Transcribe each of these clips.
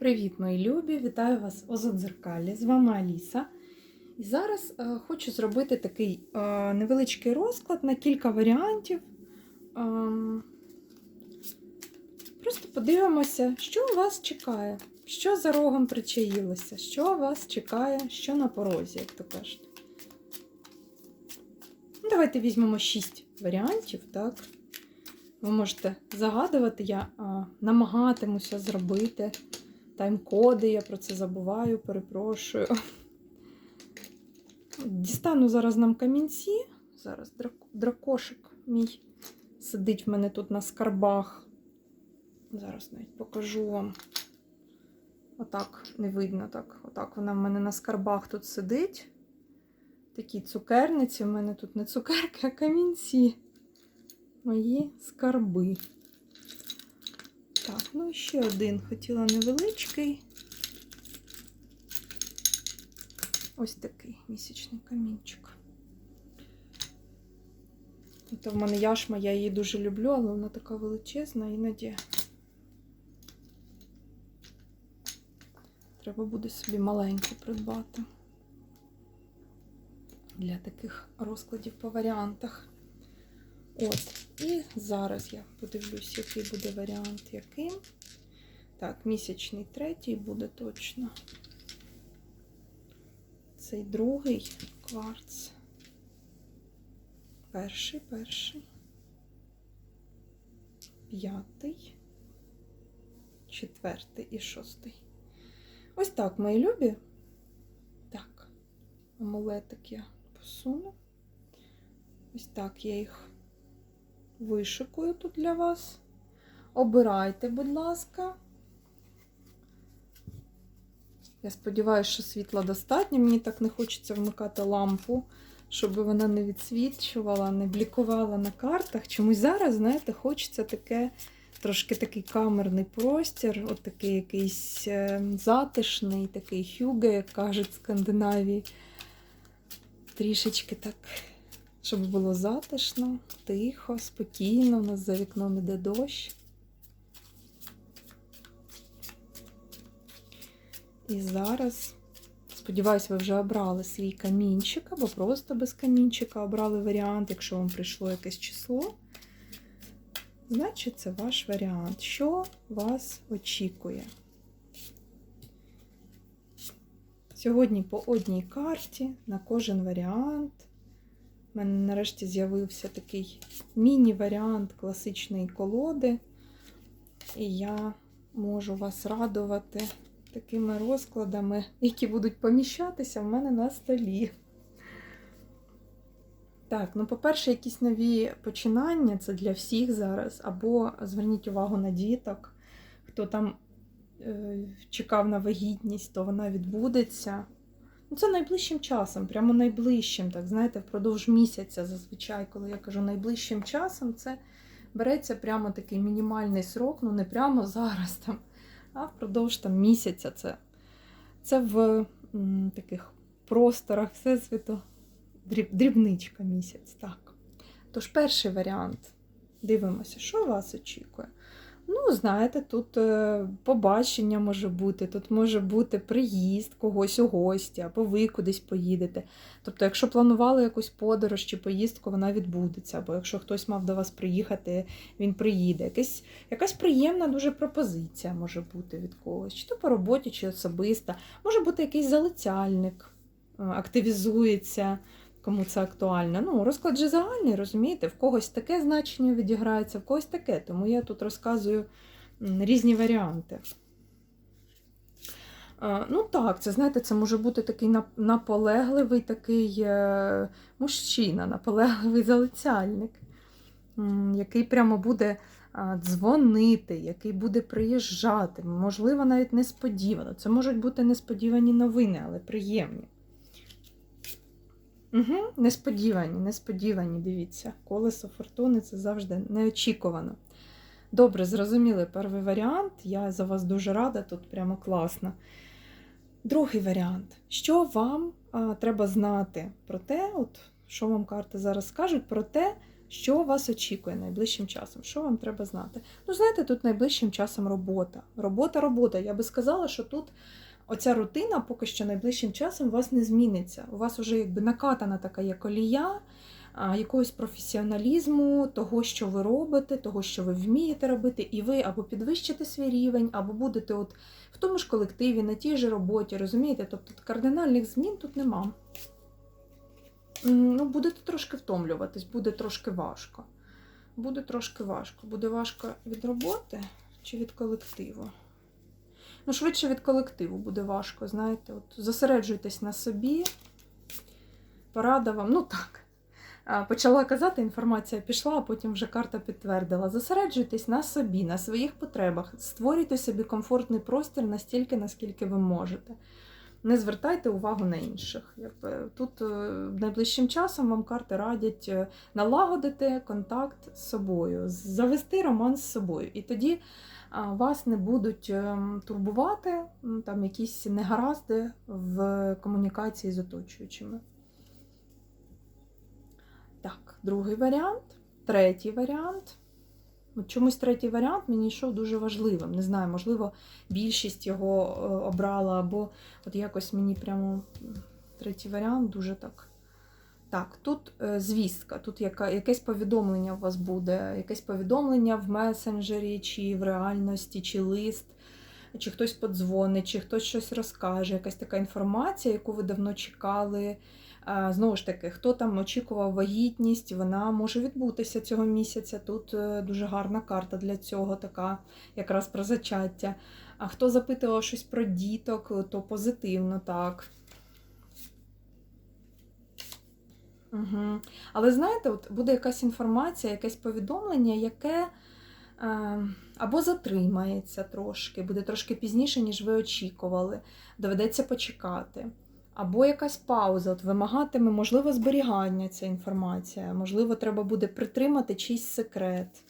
Привіт, мої любі! Вітаю вас у Зодзеркалі. З вами Аліса. І зараз е, хочу зробити такий е, невеличкий розклад на кілька варіантів. Ем, просто подивимося, що вас чекає, що за рогом причаїлося, що вас чекає, що на порозі, як то кажуть. Ну, Давайте візьмемо 6 варіантів, так? Ви можете загадувати, я намагатимуся зробити тайм-коди, я про це забуваю, перепрошую. Дістану зараз нам камінці. Зараз дракошик мій сидить в мене тут на скарбах. Зараз навіть покажу вам. Отак не видно так. Отак вона в мене на скарбах тут сидить. Такі цукерниці. В мене тут не цукерки, а камінці. Мої скарби. Так, ну ще один хотіла невеличкий. Ось такий місячний камінчик. Це в мене яшма, я її дуже люблю, але вона така величезна, іноді треба буде собі маленьку придбати для таких розкладів по варіантах. От, і зараз я подивлюсь, який буде варіант яким. Так, місячний третій буде точно. Цей другий кварц. Перший, перший. П'ятий, четвертий і шостий. Ось так, мої любі. Так, амулетик я посуну. Ось так я їх вишикую тут для вас. Обирайте, будь ласка. Я сподіваюся, що світла достатньо. Мені так не хочеться вмикати лампу, щоб вона не відсвічувала, не блікувала на картах. Чомусь зараз, знаєте, хочеться таке, трошки такий камерний простір, от такий якийсь е, затишний, такий хюге, як кажуть в Скандинавії. Трішечки так, щоб було затишно, тихо, спокійно. У нас за вікном іде дощ. І зараз, сподіваюся, ви вже обрали свій камінчик або просто без камінчика обрали варіант, якщо вам прийшло якесь число. Значить, це ваш варіант. Що вас очікує? Сьогодні по одній карті на кожен варіант. У мене нарешті з'явився такий міні-варіант класичної колоди. І я можу вас радувати такими розкладами, які будуть поміщатися в мене на столі. Так, ну, по-перше, якісь нові починання це для всіх зараз. Або зверніть увагу на діток, хто там е, чекав на вагітність, то вона відбудеться. Ну, це найближчим часом, прямо найближчим, так знаєте, впродовж місяця зазвичай, коли я кажу найближчим часом, це береться прямо такий мінімальний срок, ну не прямо зараз там, а впродовж там місяця. Це це в м, таких просторах Всесвіту дріб, дрібничка місяць. так. Тож перший варіант. Дивимося, що вас очікує. Ну, знаєте, тут е, побачення може бути, тут може бути приїзд когось у гості, або ви кудись поїдете. Тобто, якщо планували якусь подорож чи поїздку, вона відбудеться. Або якщо хтось мав до вас приїхати, він приїде. Якась, якась приємна дуже пропозиція може бути від когось, чи то по роботі, чи особиста. Може бути якийсь залицяльник, е, активізується. Кому це актуально. Ну, розклад же загальний, розумієте, в когось таке значення відіграється, в когось таке. Тому я тут розказую різні варіанти. Ну так, це знаєте, це може бути такий наполегливий такий е, мужчина, наполегливий залицяльник, який прямо буде дзвонити, який буде приїжджати, можливо, навіть несподівано. Це можуть бути несподівані новини, але приємні. Угу, Несподівані, несподівані, дивіться. Колесо фортуни це завжди неочікувано. Добре, зрозуміли перший варіант. Я за вас дуже рада, тут прямо класно. Другий варіант. Що вам а, треба знати про те, от, що вам карти зараз скажуть, про те, Що вас очікує найближчим часом? Що вам треба знати? Ну, знаєте, тут найближчим часом робота. Робота, робота. Я би сказала, що тут оця рутина поки що найближчим часом у вас не зміниться. У вас вже якби накатана така є колія якогось професіоналізму, того, що ви робите, того, що ви вмієте робити, і ви або підвищите свій рівень, або будете от в тому ж колективі, на тій же роботі, розумієте? Тобто кардинальних змін тут нема. Ну, будете трошки втомлюватись, буде трошки важко. Буде трошки важко. Буде важко від роботи чи від колективу? Ну, швидше від колективу буде важко, знаєте. От зосереджуйтесь на собі. Порада вам, ну так. Почала казати, інформація пішла, а потім вже карта підтвердила. Зосереджуйтесь на собі, на своїх потребах. Створюйте собі комфортний простір настільки, наскільки ви можете. Не звертайте увагу на інших. Тут е, найближчим часом вам карти радять е, налагодити контакт з собою, завести роман з собою. І тоді вас не будуть ем, турбувати там якісь негаразди в комунікації з оточуючими. Так, другий варіант, третій варіант. От чомусь третій варіант мені йшов дуже важливим. Не знаю, можливо, більшість його е, обрала, або от якось мені прямо третій варіант дуже так. Так, тут е, звістка, тут яка, якесь повідомлення у вас буде, якесь повідомлення в месенджері, чи в реальності, чи лист, чи хтось подзвонить, чи хтось щось розкаже, якась така інформація, яку ви давно чекали. Знову ж таки, хто там очікував вагітність, вона може відбутися цього місяця. Тут е, дуже гарна карта для цього, така якраз про зачаття. А хто запитував щось про діток, то позитивно так. Угу. Але знаєте, от буде якась інформація, якесь повідомлення, яке е, або затримається трошки, буде трошки пізніше, ніж ви очікували. Доведеться почекати. Або якась пауза, от вимагатиме, можливо, зберігання ця інформація, можливо, треба буде притримати чийсь секрет.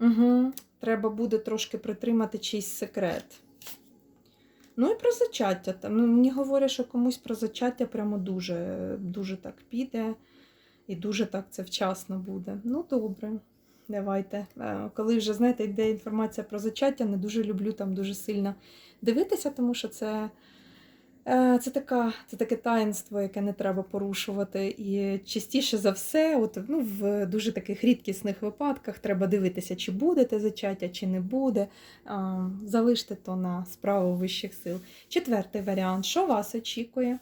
Угу. Треба буде трошки притримати чийсь секрет. Ну і про зачаття. Ну, мені говорять, що комусь про зачаття прямо дуже, дуже так піде. І дуже так це вчасно буде. Ну, добре, давайте. Е, Коли вже, знаєте, йде інформація про зачаття, не дуже люблю там дуже сильно дивитися, тому що це. Е, Це, така, це таке таїнство, яке не треба порушувати. І частіше за все, от, ну, в дуже таких рідкісних випадках треба дивитися, чи буде те зачаття, чи не буде. Залиште то на справу вищих сил. Четвертий варіант. Що вас очікує?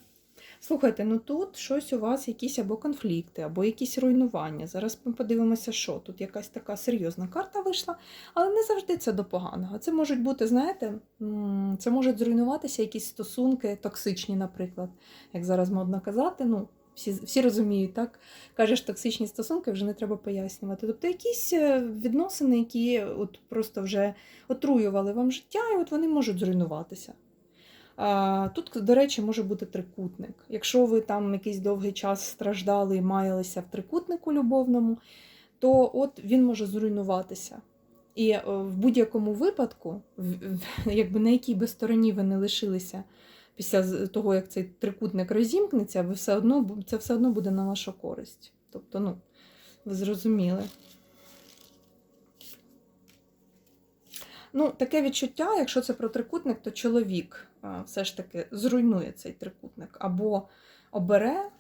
Слухайте, ну тут щось у вас якісь або конфлікти, або якісь руйнування. Зараз ми подивимося, що тут якась така серйозна карта вийшла, але не завжди це до поганого. Це можуть бути, знаєте, це можуть зруйнуватися якісь стосунки токсичні, наприклад, як зараз модно казати. Ну, всі, всі розуміють, так? Кажеш, токсичні стосунки вже не треба пояснювати. Тобто якісь е, відносини, які от просто вже отруювали вам життя, і от вони можуть зруйнуватися. Тут, до речі, може бути трикутник. Якщо ви там якийсь довгий час страждали і маялися в трикутнику любовному, то от він може зруйнуватися. І е, в будь-якому випадку, якби на якій би стороні ви не лишилися після того, як цей трикутник розімкнеться, ви все одно, це все одно буде на вашу користь. Тобто, ну, ви зрозуміли. Ну, таке відчуття, якщо це про трикутник, то чоловік все ж таки зруйнує цей трикутник або обере.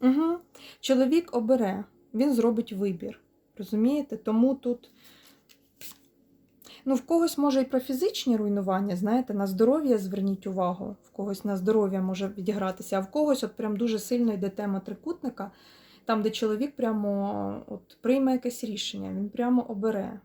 Угу. Чоловік обере, він зробить вибір. Розумієте? Тому тут. Ну, в когось може і про фізичні руйнування, знаєте, на здоров'я зверніть увагу, в когось на здоров'я може відігратися, а в когось от прям дуже сильно йде тема трикутника, там, де чоловік прямо от, прийме якесь рішення, він прямо обере.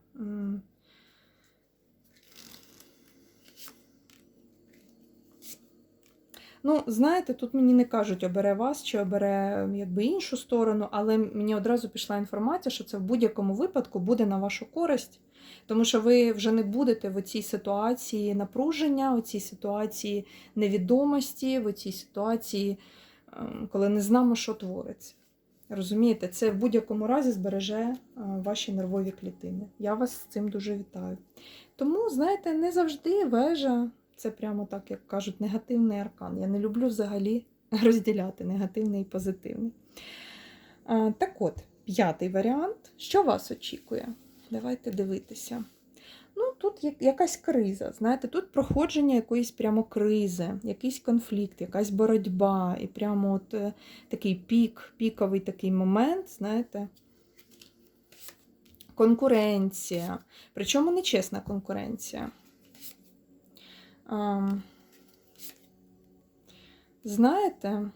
Ну, знаєте, тут мені не кажуть, обере вас чи обере якби іншу сторону, але мені одразу пішла інформація, що це в будь-якому випадку буде на вашу користь, тому що ви вже не будете в цій ситуації напруження, у цій ситуації невідомості, в цій ситуації, ем, коли не знаємо, що твориться. Розумієте, це в будь-якому разі збереже е, ваші нервові клітини. Я вас з цим дуже вітаю. Тому, знаєте, не завжди вежа це прямо так, як кажуть, негативний аркан. Я не люблю взагалі розділяти негативний і позитивний. Так от, п'ятий варіант. Що вас очікує? Давайте дивитися. Ну, тут якась криза. Знаєте, тут проходження якоїсь прямо кризи, якийсь конфлікт, якась боротьба, і прямо от е, такий пік, піковий такий момент, знаєте. Конкуренція. Причому нечесна конкуренція. Знаєте,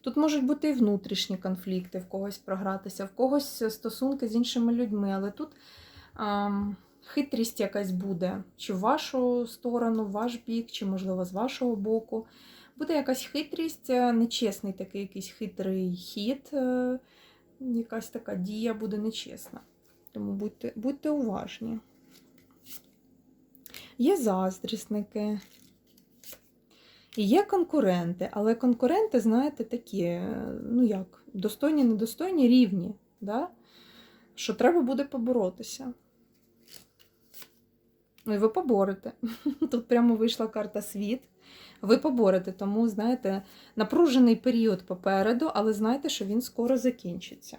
тут можуть бути і внутрішні конфлікти, в когось програтися, в когось стосунки з іншими людьми, але тут ам, хитрість якась буде, чи в вашу сторону, в ваш бік, чи, можливо, з вашого боку. Буде якась хитрість, е, нечесний такий якийсь хитрий хід, е, якась така дія буде нечесна. Тому будьте, будьте уважні. Є заздрісники. І є конкуренти, але конкуренти, знаєте, такі, е, ну як, достойні, недостойні, рівні, да? що треба буде поборотися. Ну і ви поборете. Тут прямо вийшла карта світ. Ви поборете, тому, знаєте, напружений період попереду, але знайте, що він скоро закінчиться.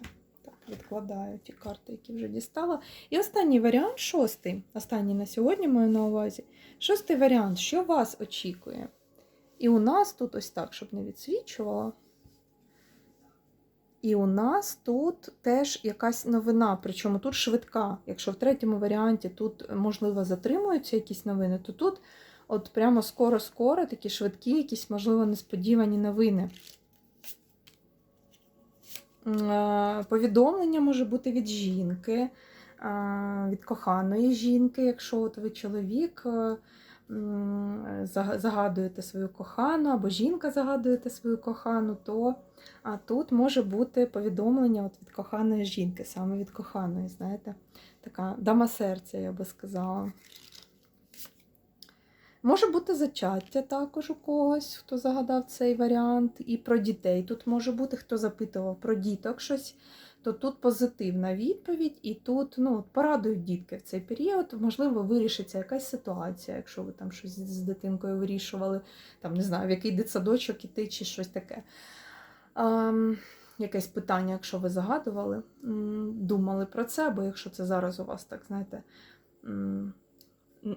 Відкладаю ті карти, які вже дістала. І останній варіант, шостий. Останній на сьогодні маю на увазі. Шостий варіант, що вас очікує? І у нас тут ось так, щоб не відсвічувала. І у нас тут теж якась новина, причому тут швидка. Якщо в третьому варіанті тут, можливо, затримуються якісь новини, то тут от прямо скоро-скоро такі швидкі, якісь, можливо, несподівані новини. Е, Повідомлення може бути від жінки, е, від коханої жінки, якщо от ви чоловік. е, загадуєте свою кохану, або жінка загадуєте свою кохану, то а тут може бути повідомлення от від коханої жінки, саме від коханої, знаєте, така дама серця, я би сказала. Може бути зачаття також у когось, хто загадав цей варіант, і про дітей. Тут може бути, хто запитував про діток щось, то тут позитивна відповідь, і тут ну, порадують дітки в цей період. Можливо, вирішиться якась ситуація, якщо ви там щось з дитинкою вирішували, там, не знаю, в який дитсадочок іти чи щось таке. Ам, якесь питання, якщо ви загадували, думали про це, бо якщо це зараз у вас так, знаєте,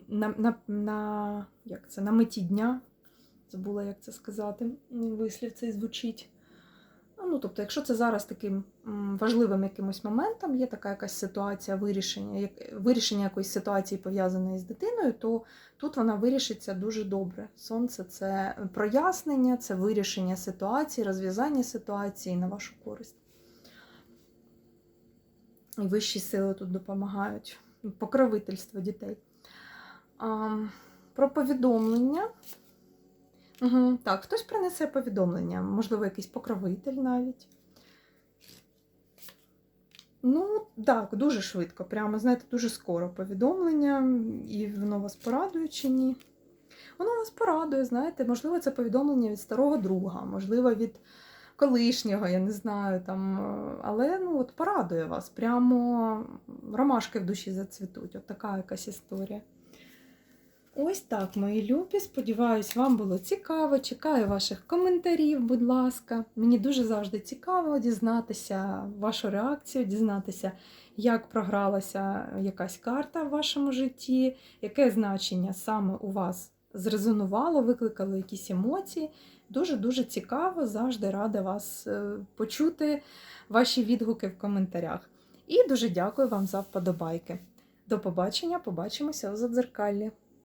на, на, на, як це, на меті дня, забула, як це сказати, вислів цей звучить. Ну, тобто, якщо це зараз таким важливим якимось моментом, є така якась ситуація вирішення, вирішення якоїсь ситуації пов'язаної з дитиною, то тут вона вирішиться дуже добре. Сонце це прояснення, це вирішення ситуації, розв'язання ситуації на вашу користь. І вищі сили тут допомагають. Покровительство дітей. А, про повідомлення. Угу, так, хтось принесе повідомлення, можливо, якийсь покровитель навіть. Ну, так, дуже швидко, прямо, знаєте, дуже скоро повідомлення, і воно вас порадує чи ні. Воно вас порадує, знаєте, можливо, це повідомлення від старого друга, можливо, від колишнього, я не знаю, там, але ну, от порадує вас. Прямо ромашки в душі зацвітуть. От така якась історія. Ось так, мої любі. Сподіваюсь, вам було цікаво. Чекаю ваших коментарів, будь ласка. Мені дуже завжди цікаво дізнатися вашу реакцію, дізнатися, як програлася якась карта в вашому житті, яке значення саме у вас зрезонувало, викликало якісь емоції. Дуже-дуже цікаво, завжди рада вас е, почути, ваші відгуки в коментарях. І дуже дякую вам за вподобайки. До побачення, побачимося у задзеркаллі.